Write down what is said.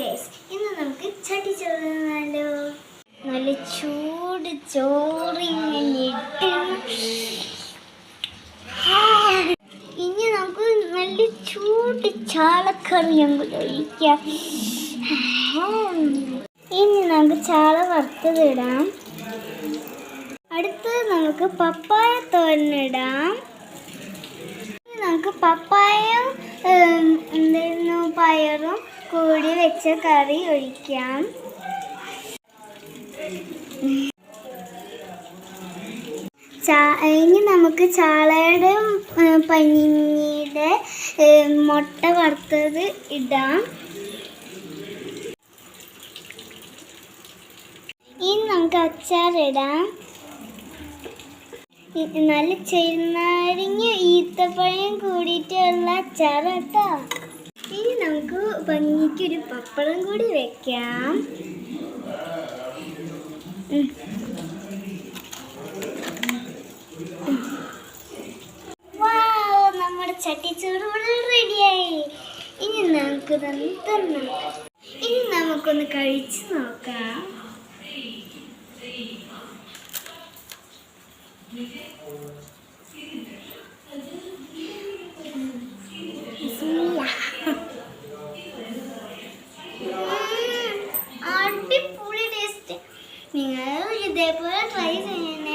Guys ഇന്ന് നമുക്ക് ചട്ടി ചോറുന്നാലോ നല്ല ചൂട് ചോറിങ്ങനെ ഇനി നമുക്ക് നല്ല ചൂട് ചാളക്കറി അങ്ങോട്ട് ഒഴിക്കാം ഇനി നമുക്ക് ചാള വറുത്തതിടാം അടുത്തത് നമുക്ക് പപ്പായ തോരനിടാം നമുക്ക് പപ്പായ എന്തായിരുന്നു പയറും കൂടി വെച്ച കറി ഒഴിക്കാം. ഇനി നമുക്ക് ചാളയുടെ പഞ്ഞിയുടെ മുട്ട വറുത്തത് ഇടാം. ഇനി നമുക്ക് അച്ചാറിടാം നല്ല ചെറുനാരങ്ങ ഈത്തപ്പഴം കൂടിയിട്ടുള്ള അച്ചാർ കേട്ടോ. നമുക്ക് ഒരു പപ്പടം കൂടി വെക്കാം. നമ്മുടെ ചട്ടിച്ചോറ് റെഡിയായി ഇനി നമുക്ക് തന്നെ ഇനി നമുക്കൊന്ന് കഴിച്ചു നോക്കാം ബിസ്മില്ലാ. നിങ്ങൾ ഇതേപോലെ ട്രൈ അപ്പം